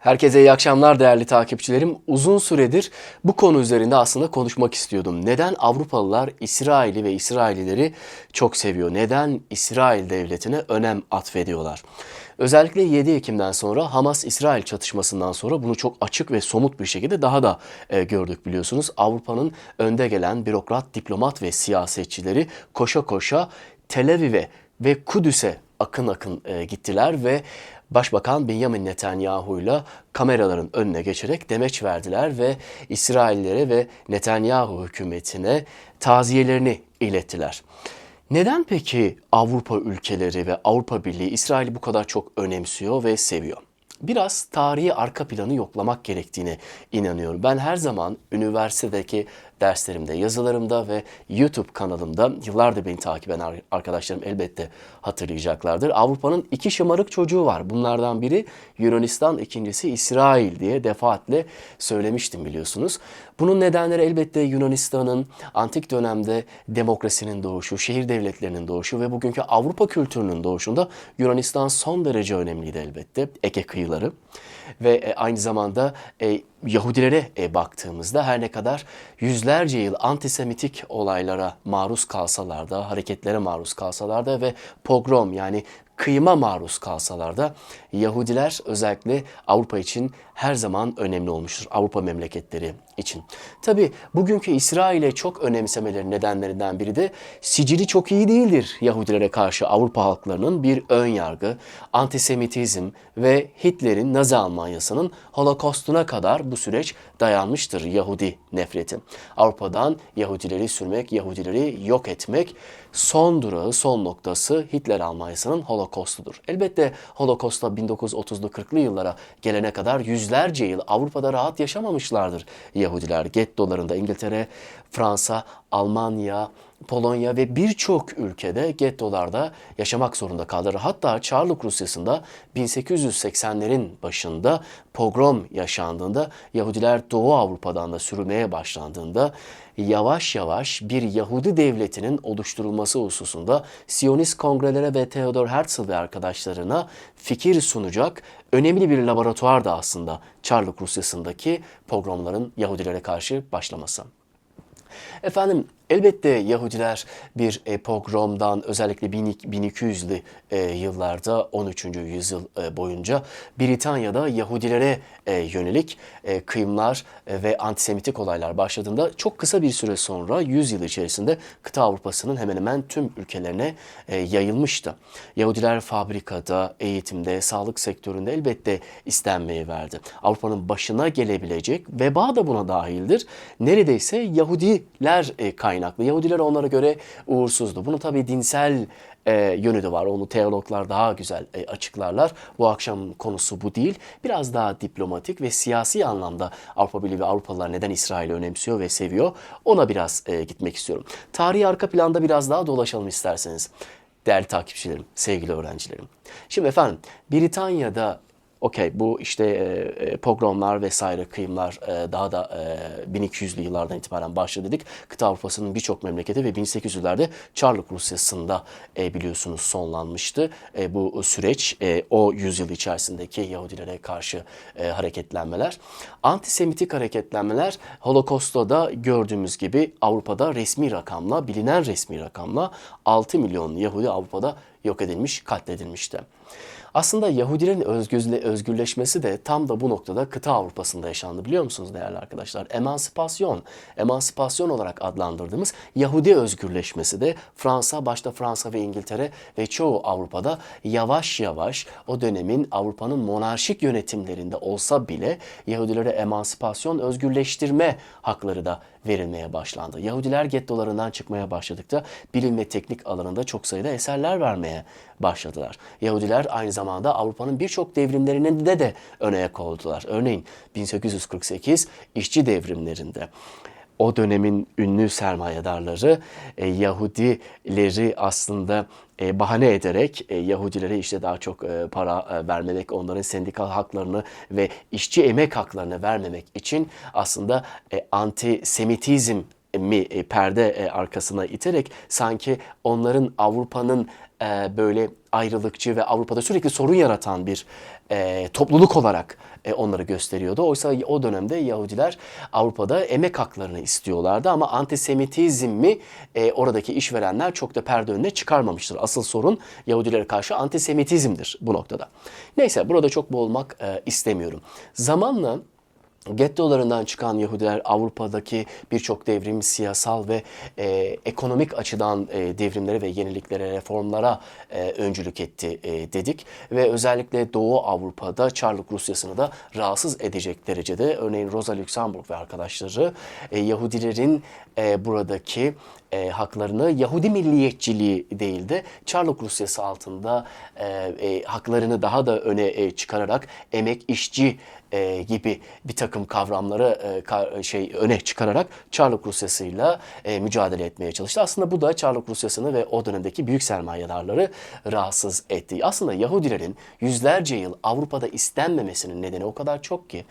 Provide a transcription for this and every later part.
Herkese iyi akşamlar değerli takipçilerim. Uzun süredir bu konu üzerinde aslında konuşmak istiyordum. Neden Avrupalılar İsrail'i ve İsraillileri çok seviyor? Neden İsrail devletine önem atfediyorlar? Özellikle 7 Ekim'den sonra Hamas-İsrail çatışmasından sonra bunu çok açık ve somut bir şekilde daha da e, gördük biliyorsunuz. Avrupa'nın önde gelen bürokrat, diplomat ve siyasetçileri koşa koşa Tel Aviv'e ve Kudüs'e akın akın e, gittiler ve Başbakan Benjamin Netanyahu ile kameraların önüne geçerek demeç verdiler ve İsraillere ve Netanyahu hükümetine taziyelerini ilettiler. Neden peki Avrupa ülkeleri ve Avrupa Birliği İsrail'i bu kadar çok önemsiyor ve seviyor? Biraz tarihi arka planı yoklamak gerektiğine inanıyorum. Ben her zaman üniversitedeki derslerimde, yazılarımda ve YouTube kanalımda yıllardır beni takip eden arkadaşlarım elbette hatırlayacaklardır. Avrupa'nın iki şımarık çocuğu var. Bunlardan biri Yunanistan, ikincisi İsrail diye defaatle söylemiştim biliyorsunuz. Bunun nedenleri elbette Yunanistan'ın antik dönemde demokrasinin doğuşu, şehir devletlerinin doğuşu ve bugünkü Avrupa kültürünün doğuşunda Yunanistan son derece önemliydi elbette. Ege kıyıları ve e, aynı zamanda e, Yahudilere e, baktığımızda her ne kadar yüzlerce yıl antisemitik olaylara maruz kalsalar da, hareketlere maruz kalsalar da ve pogrom yani kıyıma maruz kalsalar da Yahudiler özellikle Avrupa için her zaman önemli olmuştur. Avrupa memleketleri için. Tabi bugünkü İsrail'e çok önemsemeleri nedenlerinden biri de sicili çok iyi değildir Yahudilere karşı Avrupa halklarının bir ön yargı, antisemitizm ve Hitler'in Nazi Almanyası'nın Holokost'una kadar bu süreç dayanmıştır Yahudi nefreti. Avrupa'dan Yahudileri sürmek, Yahudileri yok etmek son durağı, son noktası Hitler Almanyası'nın Holokostudur. Elbette Holokost'ta 1930'lu 40'lı yıllara gelene kadar yüzlerce yıl Avrupa'da rahat yaşamamışlardır Yahudiler. Gettolarında İngiltere, Fransa, Almanya, Polonya ve birçok ülkede gettolarda yaşamak zorunda kaldılar. Hatta Çarlık Rusyası'nda 1880'lerin başında pogrom yaşandığında Yahudiler Doğu Avrupa'dan da sürülmeye başlandığında yavaş yavaş bir Yahudi devletinin oluşturulması hususunda Siyonist kongrelere ve Theodor Herzl ve arkadaşlarına fikir sunacak önemli bir laboratuvar da aslında Çarlık Rusyası'ndaki pogromların Yahudilere karşı başlaması. Efendim elbette Yahudiler bir e, pogromdan özellikle 1200'lü e, yıllarda 13. yüzyıl e, boyunca Britanya'da Yahudilere yönelik kıyımlar ve antisemitik olaylar başladığında çok kısa bir süre sonra 100 yıl içerisinde kıta Avrupa'sının hemen hemen tüm ülkelerine yayılmıştı. Yahudiler fabrikada, eğitimde, sağlık sektöründe elbette istenmeyi verdi. Avrupa'nın başına gelebilecek veba da buna dahildir. Neredeyse Yahudiler e, kaynaklı. Yahudiler onlara göre uğursuzdu. Bunu tabii dinsel e, yönü de var. Onu teologlar daha güzel e, açıklarlar. Bu akşam konusu bu değil. Biraz daha diplomatik ve siyasi anlamda Avrupa Birliği ve Avrupalılar neden İsrail'i önemsiyor ve seviyor ona biraz e, gitmek istiyorum. Tarihi arka planda biraz daha dolaşalım isterseniz. Değerli takipçilerim, sevgili öğrencilerim. Şimdi efendim Britanya'da okey bu işte e, e, pogromlar vesaire kıyımlar e, daha da e, 1200'lü yıllardan itibaren başladı dedik. Kıta Avrupa'sının birçok memleketi ve 1800'lerde Çarlık Rusyası'nda e, biliyorsunuz sonlanmıştı. E, bu süreç e, o yüzyıl içerisindeki Yahudilere karşı e, hareketlenmeler. Antisemitik hareketlenmeler Holokost'ta da gördüğümüz gibi Avrupa'da resmi rakamla bilinen resmi rakamla 6 milyon Yahudi Avrupa'da yok edilmiş, katledilmişti. Aslında Yahudilerin özgürleşmesi de tam da bu noktada kıta Avrupa'sında yaşandı biliyor musunuz değerli arkadaşlar? Emansipasyon, emansipasyon olarak adlandırdığımız Yahudi özgürleşmesi de Fransa, başta Fransa ve İngiltere ve çoğu Avrupa'da yavaş yavaş o dönemin Avrupa'nın monarşik yönetimlerinde olsa bile Yahudilere emansipasyon, özgürleştirme hakları da verilmeye başlandı. Yahudiler gettolarından çıkmaya başladıkça bilim ve teknik alanında çok sayıda eserler vermeye başladılar. Yahudiler aynı zamanda Avrupa'nın birçok devrimlerinin de de öne oldular. Örneğin 1848 işçi devrimlerinde o dönemin ünlü sermayedarları e, Yahudileri aslında e, bahane ederek e, Yahudilere işte daha çok e, para e, vermemek, onların sendikal haklarını ve işçi emek haklarını vermemek için aslında e, antisemitizm mi e, perde e, arkasına iterek sanki onların Avrupa'nın e, böyle ayrılıkçı ve Avrupa'da sürekli sorun yaratan bir e, topluluk olarak e, onları gösteriyordu. Oysa o dönemde Yahudiler Avrupa'da emek haklarını istiyorlardı ama antisemitizmi e, oradaki işverenler çok da perde önüne çıkarmamıştır. Asıl sorun Yahudilere karşı antisemitizmdir bu noktada. Neyse burada çok boğulmak e, istemiyorum. Zamanla Gettolarından çıkan Yahudiler Avrupa'daki birçok devrim, siyasal ve e, ekonomik açıdan e, devrimlere ve yeniliklere, reformlara e, öncülük etti e, dedik. Ve özellikle Doğu Avrupa'da Çarlık Rusyası'nı da rahatsız edecek derecede örneğin Rosa Luxemburg ve arkadaşları e, Yahudilerin e, buradaki e, haklarını Yahudi milliyetçiliği değil de Çarlık Rusyası altında e, e, haklarını daha da öne e, çıkararak emek işçi e, gibi bir takım kavramları e, ka, şey öne çıkararak Çarlık Rusyası'yla e, mücadele etmeye çalıştı. Aslında bu da Çarlık Rusyası'nı ve o dönemdeki büyük sermayedarları rahatsız etti. Aslında Yahudilerin yüzlerce yıl Avrupa'da istenmemesinin nedeni o kadar çok ki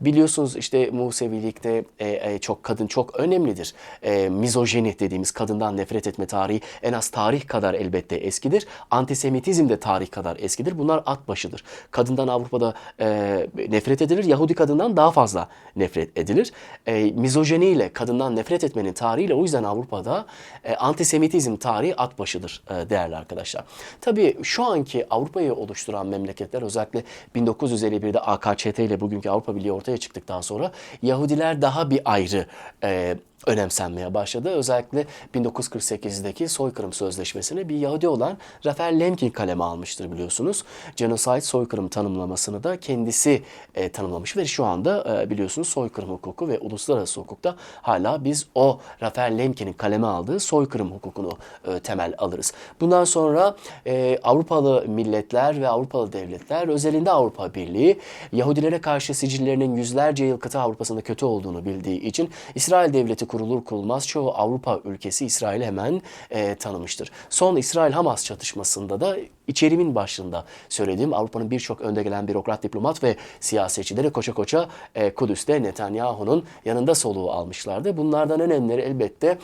biliyorsunuz işte Musevilikte e, e, çok kadın çok önemlidir. E, mizojeni dediğimiz kadından nefret etme tarihi en az tarih kadar elbette eskidir. Antisemitizm de tarih kadar eskidir. Bunlar at başıdır. Kadından Avrupa'da e, nefret edilir. Yahudi kadından daha fazla nefret edilir. E, mizojeniyle kadından nefret etmenin tarihiyle o yüzden Avrupa'da e, antisemitizm tarihi at başıdır e, değerli arkadaşlar. Tabii şu anki Avrupa'yı oluşturan memleketler özellikle 1951'de AKÇT ile bugünkü Avrupa Birliği ortaya çıktıktan sonra Yahudiler daha bir ayrı e, önemsenmeye başladı. Özellikle 1948'deki soykırım sözleşmesini bir Yahudi olan Raphael Lemkin kaleme almıştır biliyorsunuz. Genocide soykırım tanımlamasını da kendisi e, tanımlamış ve şu anda e, biliyorsunuz soykırım hukuku ve uluslararası hukukta hala biz o Raphael Lemkin'in kaleme aldığı soykırım hukukunu e, temel alırız. Bundan sonra e, Avrupalı milletler ve Avrupalı devletler özelinde Avrupa Birliği Yahudilere karşı sicillerinin yüzlerce yıl kıta Avrupa'sında kötü olduğunu bildiği için İsrail devleti kurulur kurulmaz çoğu Avrupa ülkesi İsrail'i hemen e, tanımıştır. Son İsrail-Hamas çatışmasında da içerimin başında söylediğim Avrupa'nın birçok önde gelen bürokrat, diplomat ve siyasetçileri koça koça e, Kudüs'te Netanyahu'nun yanında soluğu almışlardı. Bunlardan önemlileri elbette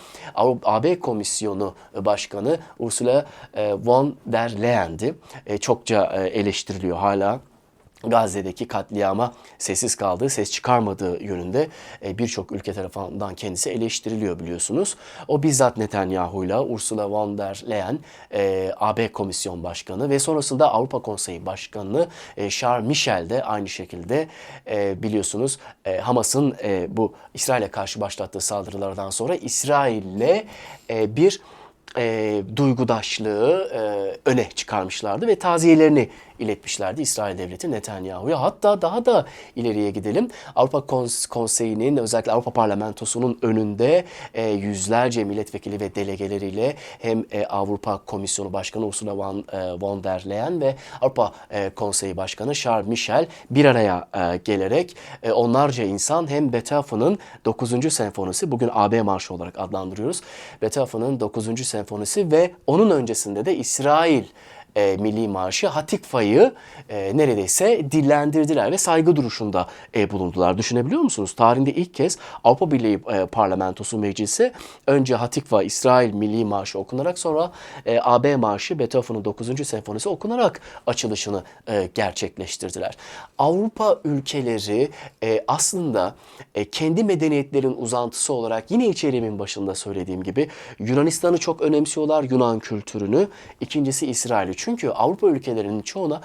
AB Komisyonu Başkanı Ursula e, von der Leyen'di. E, çokça e, eleştiriliyor hala. Gazze'deki katliama sessiz kaldığı, ses çıkarmadığı yönünde e, birçok ülke tarafından kendisi eleştiriliyor biliyorsunuz. O bizzat Netanyahu'yla Ursula von der Leyen, e, AB Komisyon Başkanı ve sonrasında Avrupa Konseyi Başkanı e, Charles Michel de aynı şekilde biliyorsunuz Hamas'ın bu İsrail'e karşı başlattığı saldırılardan sonra İsrail'le bir e, duygudaşlığı e, öne çıkarmışlardı ve taziyelerini iletmişlerdi İsrail Devleti Netanyahu'ya. Hatta daha da ileriye gidelim. Avrupa Konseyi'nin özellikle Avrupa Parlamentosu'nun önünde e, yüzlerce milletvekili ve delegeleriyle hem e, Avrupa Komisyonu Başkanı Ursula von, e, von der Leyen ve Avrupa e, Konseyi Başkanı Charles Michel bir araya e, gelerek e, onlarca insan hem Beethoven'ın 9. senfonisi bugün AB Marşı olarak adlandırıyoruz. Beethoven'ın 9. senfonisi ve onun öncesinde de İsrail e, Milli Marşı Hatikfa'yı e, neredeyse dillendirdiler ve saygı duruşunda e, bulundular. Düşünebiliyor musunuz? Tarihinde ilk kez Avrupa Birliği e, Parlamentosu Meclisi önce Hatikva İsrail Milli Marşı okunarak sonra e, AB Marşı Beethoven'ın 9. senfonisi okunarak açılışını e, gerçekleştirdiler. Avrupa ülkeleri e, aslında e, kendi medeniyetlerin uzantısı olarak yine içeriğimin başında söylediğim gibi Yunanistan'ı çok önemsiyorlar, Yunan kültürünü. İkincisi İsrail'i. Çünkü Avrupa ülkelerinin çoğuna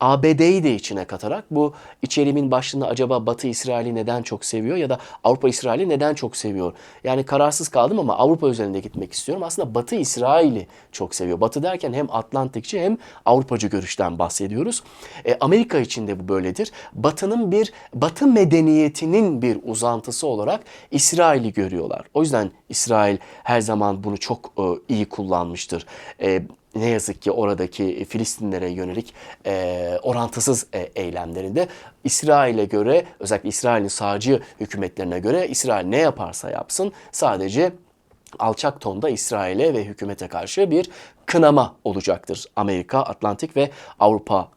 ABD'yi de içine katarak bu içeriğimin başlığında acaba Batı İsrail'i neden çok seviyor ya da Avrupa İsrail'i neden çok seviyor? Yani kararsız kaldım ama Avrupa üzerinde gitmek istiyorum. Aslında Batı İsrail'i çok seviyor. Batı derken hem Atlantikçi hem Avrupacı görüşten bahsediyoruz. E, Amerika için de bu böyledir. Batı'nın bir Batı medeniyetinin bir uzantısı olarak İsrail'i görüyorlar. O yüzden İsrail her zaman bunu çok e, iyi kullanmıştır. E, ne yazık ki oradaki Filistinlere yönelik e, orantısız e, eylemlerinde. İsrail'e göre özellikle İsrail'in sağcı hükümetlerine göre İsrail ne yaparsa yapsın sadece alçak tonda İsrail'e ve hükümete karşı bir kınama olacaktır. Amerika, Atlantik ve Avrupa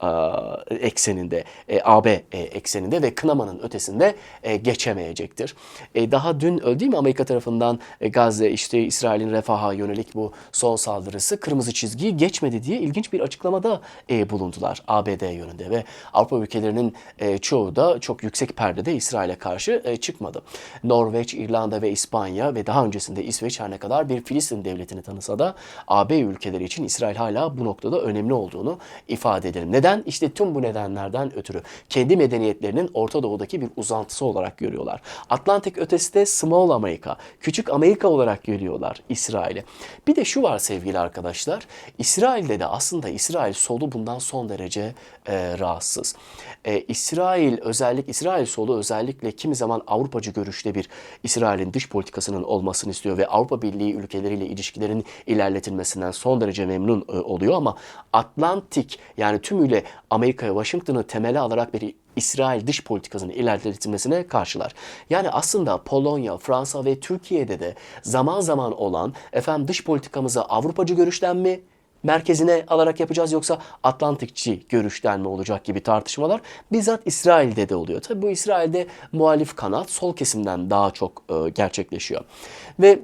e, ekseninde, e, AB e, ekseninde ve kınamanın ötesinde e, geçemeyecektir. E, daha dün değil mi Amerika tarafından e, Gazze işte İsrail'in refaha yönelik bu son saldırısı kırmızı çizgiyi geçmedi diye ilginç bir açıklamada e, bulundular ABD yönünde ve Avrupa ülkelerinin e, çoğu da çok yüksek perdede İsrail'e karşı e, çıkmadı. Norveç, İrlanda ve İspanya ve daha öncesinde İsveç her ne kadar bir Filistin devletini tanısa da AB ülkeleri için İsrail hala bu noktada önemli olduğunu ifade edelim. Neden? İşte tüm bu nedenlerden ötürü kendi medeniyetlerinin Orta Doğu'daki bir uzantısı olarak görüyorlar. Atlantik ötesi de Small Amerika, Küçük Amerika olarak görüyorlar İsrail'i. Bir de şu var sevgili arkadaşlar, İsrail'de de aslında İsrail solu bundan son derece e, rahatsız. E, İsrail özellik İsrail solu özellikle kimi zaman Avrupacı görüşte bir İsrail'in dış politikasının olmasını istiyor ve Avrupa Birliği ülkeleriyle ilişkilerin ilerletilmesinden son derece memnun e, oluyor ama Atlantik yani tümüyle Amerika'ya Washington'ı temele alarak bir İsrail dış politikasının ilerletilmesine karşılar. Yani aslında Polonya, Fransa ve Türkiye'de de zaman zaman olan efendim dış politikamızı Avrupacı görüşten mi merkezine alarak yapacağız yoksa Atlantikçi görüşten mi olacak gibi tartışmalar bizzat İsrail'de de oluyor. Tabi bu İsrail'de muhalif kanat sol kesimden daha çok e, gerçekleşiyor. Ve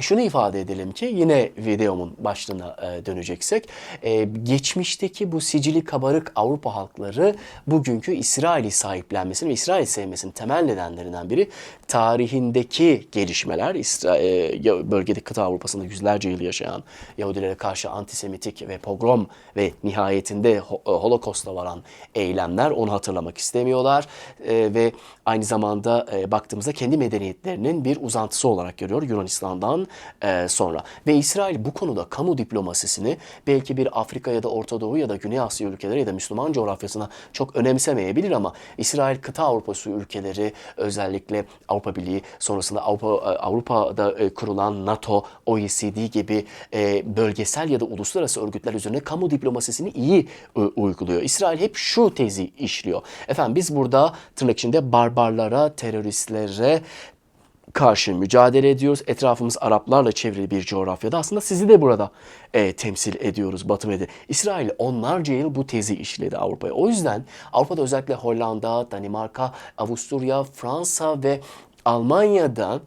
şunu ifade edelim ki yine videomun başlığına e, döneceksek e, geçmişteki bu sicili kabarık Avrupa halkları bugünkü İsrail'i sahiplenmesinin ve İsrail sevmesinin temel nedenlerinden biri tarihindeki gelişmeler. İsra e, bölgedeki kıta Avrupa'sında yüzlerce yıl yaşayan Yahudilere karşı antisemitik ve pogrom ve nihayetinde Holocaust'a varan eylemler onu hatırlamak istemiyorlar. Ve aynı zamanda baktığımızda kendi medeniyetlerinin bir uzantısı olarak görüyor Yunanistan'dan e, sonra. Ve İsrail bu konuda kamu diplomasisini belki bir Afrika ya da Orta Doğu ya da Güney Asya ülkeleri ya da Müslüman coğrafyasına çok önemsemeyebilir ama İsrail kıta Avrupası ülkeleri özellikle Avrupa Birliği sonrasında Avrupa e, Avrupa'da e, kurulan NATO, OECD gibi bölgesel ya da uluslararası örgütler üzerine kamu diplomasisini iyi uyguluyor. İsrail hep şu tezi işliyor. Efendim biz burada tırnak içinde barbarlara, teröristlere, karşı mücadele ediyoruz. Etrafımız Araplarla çevrili bir coğrafyada. Aslında sizi de burada e, temsil ediyoruz Batı ve İsrail onlarca yıl bu tezi işledi Avrupa'ya. O yüzden Avrupa'da özellikle Hollanda, Danimarka, Avusturya, Fransa ve Almanya'da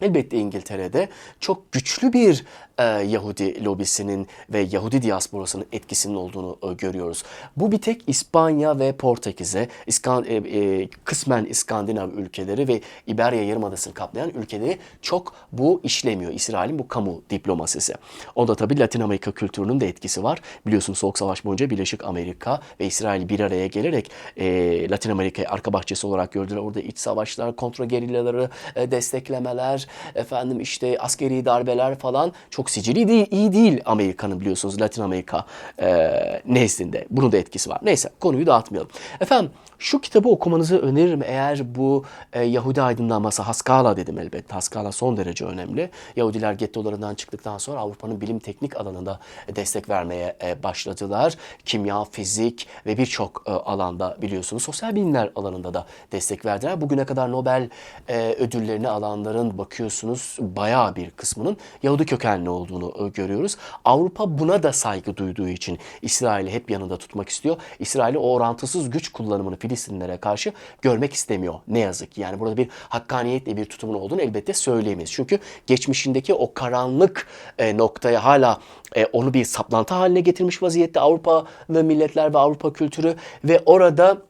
Elbette İngiltere'de çok güçlü bir e, Yahudi lobisinin ve Yahudi diasporasının etkisinin olduğunu e, görüyoruz. Bu bir tek İspanya ve Portekiz'e, İskan, e, e, kısmen İskandinav ülkeleri ve İberya Yarımadası'nı kaplayan ülkeleri çok bu işlemiyor. İsrail'in bu kamu diplomasisi. Onda tabii Latin Amerika kültürünün de etkisi var. Biliyorsunuz Soğuk Savaş boyunca Birleşik Amerika ve İsrail bir araya gelerek e, Latin Amerika'yı arka bahçesi olarak gördüler. Orada iç savaşlar, kontra gerillaları e, desteklemeler, efendim işte askeri darbeler falan çok sicili değil, iyi değil Amerika'nın biliyorsunuz Latin Amerika e, nezdinde. Bunun da etkisi var. Neyse konuyu dağıtmayalım. Efendim şu kitabı okumanızı öneririm eğer bu e, Yahudi aydınlanması Haskala dedim elbette. Haskala son derece önemli. Yahudiler gettolarından çıktıktan sonra Avrupa'nın bilim teknik alanında destek vermeye e, başladılar. Kimya, fizik ve birçok e, alanda biliyorsunuz sosyal bilimler alanında da destek verdiler. Bugüne kadar Nobel e, ödüllerini alanların bakıyorsunuz bayağı bir kısmının Yahudi kökenli olduğunu e, görüyoruz. Avrupa buna da saygı duyduğu için İsrail'i hep yanında tutmak istiyor. İsrail'i o orantısız güç kullanımını Filistinlere karşı görmek istemiyor. Ne yazık ki. Yani burada bir hakkaniyetle bir tutumun olduğunu elbette söyleyemeyiz. Çünkü geçmişindeki o karanlık e, noktaya hala e, onu bir saplantı haline getirmiş vaziyette Avrupa ve milletler ve Avrupa kültürü ve orada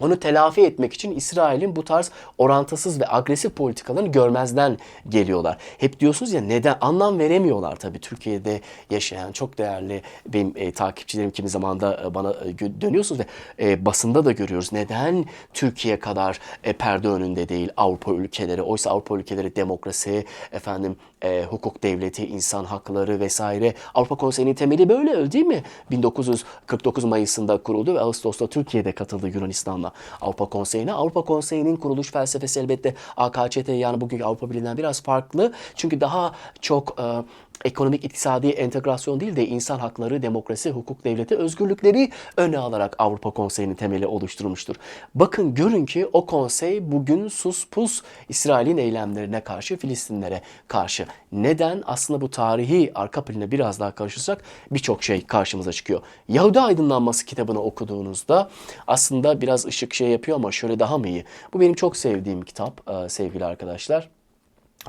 onu telafi etmek için İsrail'in bu tarz orantısız ve agresif politikalarını görmezden geliyorlar. Hep diyorsunuz ya neden anlam veremiyorlar tabii Türkiye'de yaşayan çok değerli benim e, takipçilerim kimi zamanda e, bana e, dönüyorsunuz ve e, basında da görüyoruz. Neden Türkiye kadar e, perde önünde değil Avrupa ülkeleri? Oysa Avrupa ülkeleri demokrasi, efendim e, hukuk devleti, insan hakları vesaire. Avrupa Konseyi'nin temeli böyle öyle değil mi? 1949 Mayıs'ında kuruldu ve Ağustos'ta Türkiye'de katıldı Yunanistan'la Avrupa Konseyi'ne. Avrupa Konseyi'nin kuruluş felsefesi elbette AKÇT yani bugünkü Avrupa Birliği'nden biraz farklı. Çünkü daha çok e, ekonomik iktisadi entegrasyon değil de insan hakları, demokrasi, hukuk devleti, özgürlükleri öne alarak Avrupa Konseyi'nin temeli oluşturulmuştur. Bakın görün ki o konsey bugün sus pus İsrail'in eylemlerine karşı, Filistinlere karşı. Neden? Aslında bu tarihi arka planına biraz daha karışırsak birçok şey karşımıza çıkıyor. Yahudi Aydınlanması kitabını okuduğunuzda aslında biraz ışık şey yapıyor ama şöyle daha mı iyi? Bu benim çok sevdiğim kitap e, sevgili arkadaşlar.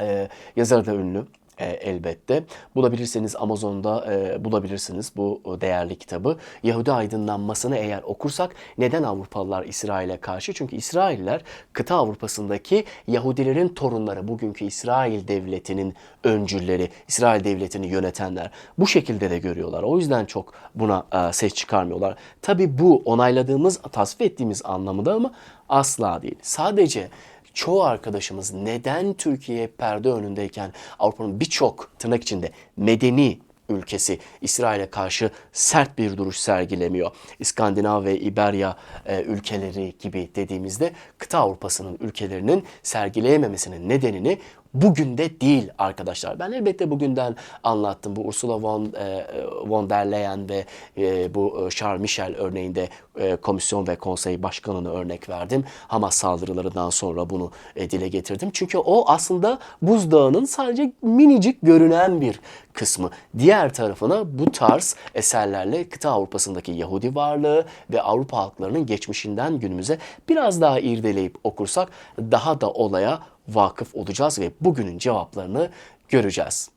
Ee, yazarı da ünlü e, elbette. Bulabilirseniz Amazon'da e, bulabilirsiniz bu değerli kitabı. Yahudi aydınlanmasını eğer okursak neden Avrupalılar İsrail'e karşı? Çünkü İsrailler kıta Avrupa'sındaki Yahudilerin torunları, bugünkü İsrail devletinin öncülleri, İsrail devletini yönetenler bu şekilde de görüyorlar. O yüzden çok buna e, ses çıkarmıyorlar. Tabi bu onayladığımız, tasvip ettiğimiz anlamında ama asla değil. Sadece çoğu arkadaşımız neden Türkiye perde önündeyken Avrupa'nın birçok tırnak içinde medeni ülkesi İsrail'e karşı sert bir duruş sergilemiyor. İskandinav ve İberya e, ülkeleri gibi dediğimizde kıta Avrupa'sının ülkelerinin sergileyememesinin nedenini bugün de değil arkadaşlar. Ben elbette bugünden anlattım. Bu Ursula von, e, von der Leyen ve e, bu Charles Michel örneğinde e, komisyon ve konsey başkanını örnek verdim. Hamas saldırılarından sonra bunu e, dile getirdim. Çünkü o aslında buzdağının sadece minicik görünen bir kısmı. Diğer tarafına bu tarz eserlerle kıta Avrupa'sındaki Yahudi varlığı ve Avrupa halklarının geçmişinden günümüze biraz daha irdeleyip okursak daha da olaya vakıf olacağız ve bugünün cevaplarını göreceğiz.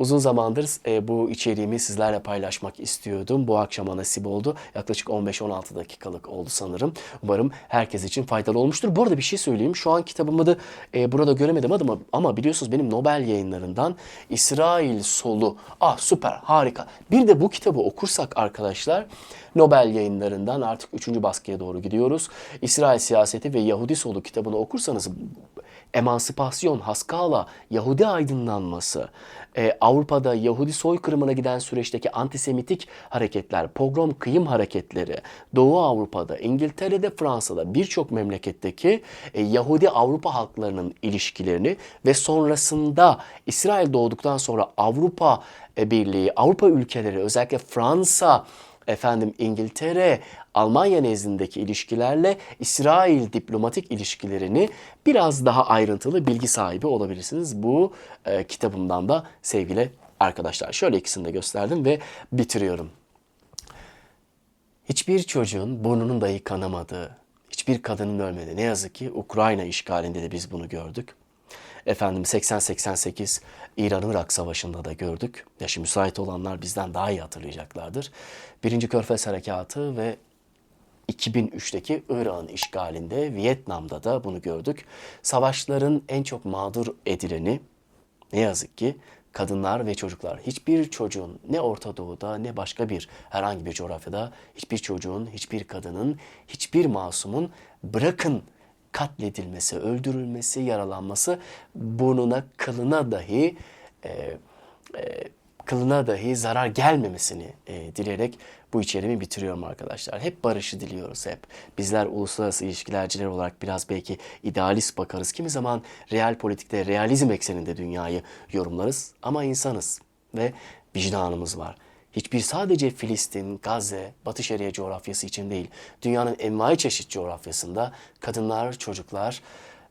Uzun zamandır e, bu içeriğimi sizlerle paylaşmak istiyordum. Bu akşama nasip oldu. Yaklaşık 15-16 dakikalık oldu sanırım. Umarım herkes için faydalı olmuştur. Bu arada bir şey söyleyeyim. Şu an kitabımı da e, burada göremedim ama, ama biliyorsunuz benim Nobel yayınlarından İsrail Solu. Ah süper harika. Bir de bu kitabı okursak arkadaşlar Nobel yayınlarından artık 3. baskıya doğru gidiyoruz. İsrail Siyaseti ve Yahudi Solu kitabını okursanız emansipasyon, Haskala, Yahudi aydınlanması, e, Avrupa'da Yahudi soykırımına giden süreçteki antisemitik hareketler, pogrom kıyım hareketleri, Doğu Avrupa'da, İngiltere'de, Fransa'da birçok memleketteki e, Yahudi Avrupa halklarının ilişkilerini ve sonrasında İsrail doğduktan sonra Avrupa e, Birliği, Avrupa ülkeleri özellikle Fransa, efendim İngiltere, Almanya nezdindeki ilişkilerle İsrail diplomatik ilişkilerini biraz daha ayrıntılı bilgi sahibi olabilirsiniz. Bu e, kitabımdan da sevgili arkadaşlar. Şöyle ikisini de gösterdim ve bitiriyorum. Hiçbir çocuğun burnunun dahi kanamadığı, hiçbir kadının ölmedi. Ne yazık ki Ukrayna işgalinde de biz bunu gördük. Efendim 80-88 İran-Irak Savaşı'nda da gördük. Yaşı müsait olanlar bizden daha iyi hatırlayacaklardır. Birinci Körfez Harekatı ve 2003'teki Irak'ın işgalinde, Vietnam'da da bunu gördük. Savaşların en çok mağdur edileni ne yazık ki kadınlar ve çocuklar. Hiçbir çocuğun ne Orta Doğu'da ne başka bir herhangi bir coğrafyada hiçbir çocuğun, hiçbir kadının, hiçbir masumun bırakın katledilmesi, öldürülmesi, yaralanması burnuna, kılına dahi e, e, kılına dahi zarar gelmemesini e, dileyerek bu içeriğimi bitiriyorum arkadaşlar. Hep barışı diliyoruz hep. Bizler uluslararası ilişkilerciler olarak biraz belki idealist bakarız. Kimi zaman real politikte, realizm ekseninde dünyayı yorumlarız. Ama insanız ve vicdanımız var. Hiçbir sadece Filistin, Gazze, Batı Şeria coğrafyası için değil, dünyanın envai çeşit coğrafyasında kadınlar, çocuklar,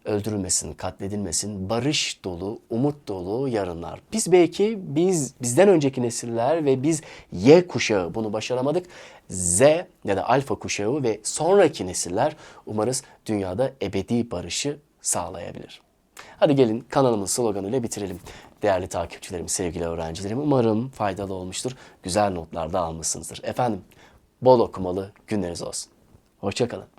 öldürülmesin, katledilmesin, barış dolu, umut dolu yarınlar. Biz belki biz bizden önceki nesiller ve biz Y kuşağı bunu başaramadık. Z ya da alfa kuşağı ve sonraki nesiller umarız dünyada ebedi barışı sağlayabilir. Hadi gelin kanalımın sloganıyla bitirelim. Değerli takipçilerim, sevgili öğrencilerim umarım faydalı olmuştur. Güzel notlar da almışsınızdır. Efendim bol okumalı günleriniz olsun. Hoşçakalın.